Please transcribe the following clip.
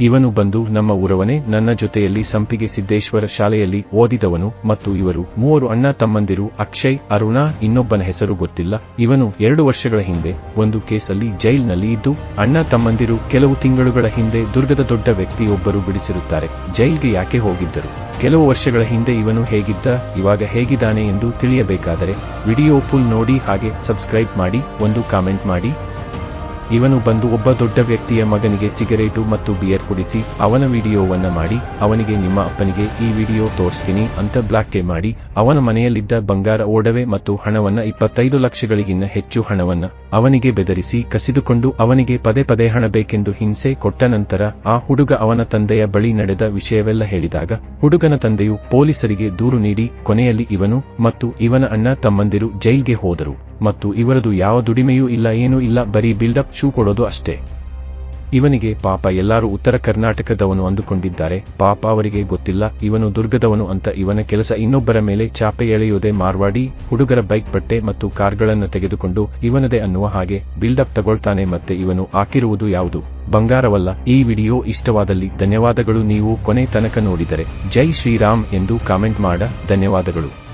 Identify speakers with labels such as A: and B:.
A: ಇವನು ಬಂದು ನಮ್ಮ ಊರವನೇ, ನನ್ನ ಜೊತೆಯಲ್ಲಿ ಸಂಪಿಗೆ ಸಿದ್ದೇಶ್ವರ ಶಾಲೆಯಲ್ಲಿ ಓದಿದವನು ಮತ್ತು ಇವರು ಮೂವರು ಅಣ್ಣ ತಮ್ಮಂದಿರು ಅಕ್ಷಯ್, ಅರುಣ, ಇನ್ನೊಬ್ಬನ ಹೆಸರು ಗೊತ್ತಿಲ್ಲ. ಇವನು ಎರಡು ವರ್ಷಗಳ ಹಿಂದೆ ಒಂದು ಕೇಸಲ್ಲಿ ಜೈಲ್ನಲ್ಲಿ ಇದ್ದು, ಅಣ್ಣ ತಮ್ಮಂದಿರು ಕೆಲವು ತಿಂಗಳುಗಳ ಹಿಂದೆ ದುರ್ಗದ ದೊಡ್ಡ ವ್ಯಕ್ತಿಯೊಬ್ಬರು ಬಿಡಿಸಿರುತ್ತಾರೆ. ಜೈಲ್ಗೆ ಯಾಕೆ ಹೋಗಿದ್ದರು? ಕೆಲವು ವರ್ಷಗಳ ಹಿಂದೆ ಇವನು ಹೇಗಿದ್ದ, ಇವಾಗ ಹೇಗಿದ್ದಾನೆ ಎಂದು ತಿಳಿಯಬೇಕಾದರೆ, ವಿಡಿಯೋ ಪುಲ್ ನೋಡಿ ಹಾಗೆ ಸಬ್ಸ್ಕ್ರೈಬ್ ಮಾಡಿ, ಒಂದು ಕಾಮೆಂಟ್ ಮಾಡಿ. ಇವನು ಬಂದು ಒಬ್ಬ ದೊಡ್ಡ ವ್ಯಕ್ತಿಯ ಮಗನಿಗೆ ಸಿಗರೇಟು ಮತ್ತು ಬಿಯರ್ ಕುಡಿಸಿ, ಅವನ ವಿಡಿಯೋವನ್ನ ಮಾಡಿ, ಅವನಿಗೆ ನಿಮ್ಮ ಅಪ್ಪನಿಗೆ, ಈ ವಿಡಿಯೋ ತೋರಿಸ್ತೀನಿ ಅಂತ ಬ್ಲಾಕ್ಗೆ ಮಾಡಿ, ಅವನ ಮನೆಯಲ್ಲಿದ್ದ ಬಂಗಾರ ಓಡವೆ ಮತ್ತು ಹಣವನ್ನ ಇಪ್ಪತ್ತೈದು ಲಕ್ಷಗಳಿಗಿನ್ನ ಹೆಚ್ಚು ಹಣವನ್ನ ಅವನಿಗೆ ಬೆದರಿಸಿ, ಕಸಿದುಕೊಂಡು ಅವನಿಗೆ ಪದೇ ಪದೇ ಹಣ ಬೇಕೆಂದು ಹಿಂಸೆ ಕೊಟ್ಟ ನಂತರ, ಆ ಹುಡುಗ ಅವನ ತಂದೆಯ ಬಳಿ ನಡೆದ ವಿಷಯವೆಲ್ಲ ಹೇಳಿದಾಗ, ಹುಡುಗನ ತಂದೆಯು ಪೊಲೀಸರಿಗೆ ದೂರು ನೀಡಿ, ಕೊನೆಯಲ್ಲಿ ಇವನು ಮತ್ತು ಇವನ ಅಣ್ಣ ತಮ್ಮಂದಿರು ಜೈಲ್ಗೆ ಹೋದರು. ಮತ್ತು ಇವರದು ಯಾವ ದುಡಿಮೆಯೂ ಇಲ್ಲ, ಏನೂ ಇಲ್ಲ, ಬರೀ ಬಿಲ್ಡಪ್ ಶೂ ಕೊಡೋದು ಅಷ್ಟೇ. ಇವನಿಗೆ ಪಾಪ ಎಲ್ಲರೂ ಉತ್ತರ ಕರ್ನಾಟಕದವನು ಅಂದುಕೊಂಡಿದ್ದಾರೆ. ಪಾಪ ಅವರಿಗೆ ಗೊತ್ತಿಲ್ಲ, ಇವನು ದುರ್ಗದವನು ಅಂತ ಇವನ ಕೆಲಸ ಇನ್ನೊಬ್ಬರ ಮೇಲೆ ಚಾಪೆ ಎಳೆಯುವುದೇ ಮಾರ್ವಾಡಿ, ಹುಡುಗರ ಬೈಕ್ ಪಟ್ಟೆ ಮತ್ತು ಕಾರ್ಗಳನ್ನು ತೆಗೆದುಕೊಂಡು ಇವನದೇ ಅನ್ನುವ ಹಾಗೆ ಬಿಲ್ಡಪ್ ತಗೊಳ್ತಾನೆ ಮತ್ತೆ ಇವನು ಹಾಕಿರುವುದು ಯಾವುದು? ಬಂಗಾರವಲ್ಲ, ಈ ವಿಡಿಯೋ ಇಷ್ಟವಾದಲ್ಲಿ ಧನ್ಯವಾದಗಳು. ನೀವು ಕೊನೆ ತನಕ ನೋಡಿದರೆ ಜೈ ಶ್ರೀರಾಮ್ ಎಂದು ಕಾಮೆಂಟ್ ಮಾಡ. ಧನ್ಯವಾದಗಳು.